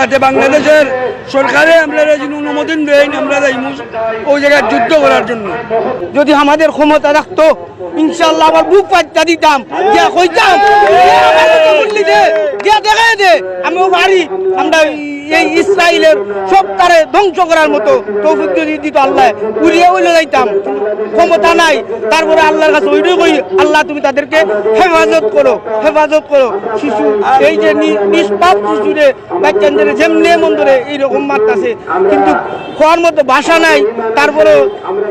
যাতে বাংলাদেশের সরকারে আমরা যদি অনুমোদন দেয়নি আমরা ওই জায়গায় যুদ্ধ করার জন্য। যদি আমাদের ক্ষমতা রাখতো ইনশাল্লাহ আবার বুক পাত্তা দিতাম। কইতাম, "এ আমার কথা বললি দে দিয়া দেখাই দে, আমিও বাড়ি, আমরা এই ইসরায়েলের সব তারে ধ্বংস করার মতো তৌফিক যদি দিত আল্লাহ, উড়িয়ে উড়ে যাইতাম। ক্ষমতা নাই, তারপরে আল্লাহর কাছে ওইটাই কই, আল্লাহ তুমি তাদেরকে হেফাজত করো হেফাজত করো। শিশু, এই যে নিষ্পাপ শিশুরে, বাচ্চাদের যেমনে মন্দরে এইরকম মারতাছে। কিন্তু খোয়ার মতো ভাষা নাই তারপরে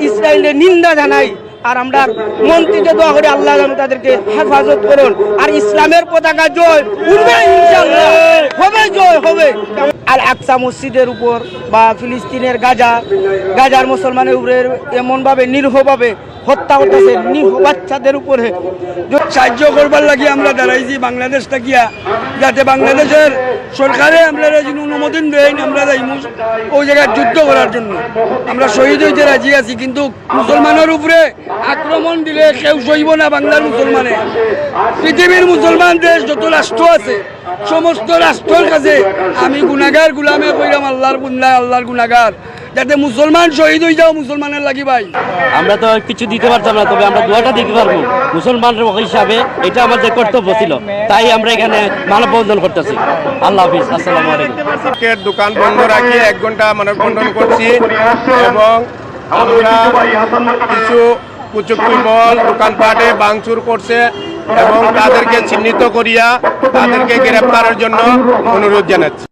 ইসরায়েলের নিন্দা জানাই। আর আমরা মন্ত্রীকে দোয়া করি, আল্লাহ তাদেরকে হেফাজত করুন। আর ইসলামের পতাকা জয়, উঠবে। ইনশাআল্লাহ হবে জয় হবে। আর আকসা মসজিদের উপর বা ফিলিস্তিনের গাজা, গাজার মুসলমানের উপরে এমনভাবে নির্ভভাবে হত্যা করতেছে নির্ভ বাচ্চাদের উপরে। সাহায্য করবার লাগি আমরা দাঁড়াইছি বাংলাদেশ থাকিয়া যাতে বাংলাদেশের সরকারে আমরা যদি অনুমোদন দেন আমরা ওই জায়গায় যুদ্ধ করার জন্য। আমরা শহীদ হইতে রাজি আছি, কিন্তু মুসলমানের উপরে আক্রমণ দিলে কেউ সইব না বাংলার মুসলমানে। পৃথিবীর মুসলমান দেশ যত রাষ্ট্র আছে, সমস্ত রাষ্ট্রের কাছে আমি গুনাগার গুলামে কইরাম আল্লাহর গুন্ডা আল্লাহর গুনাগার যাতে মুসলমান শহীদ হয়ে যাও মুসলমানের লাগি ভাই। আমরা তো কিছু দিতে পারতাম না তবে আমরা দোয়াটা দিতে পারব। মুসলমানের হিসাবে এটা আমাদের কর্তব্য ছিল। তাই আমরা এখানে মানববন্ধন করতেছি। আল্লাহ হাফিজ আসসালামু আলাইকুম। দোকান বন্ধ রাখি এক ঘণ্টা মানববন্ধন করছি এবং আমরা কিছু কুচুক্তি বল দোকানপাটে ভাঙচুর করছে এবং তাদেরকে চিহ্নিত করিয়া তাদেরকে গ্রেপ্তারের জন্য অনুরোধ জানাচ্ছি।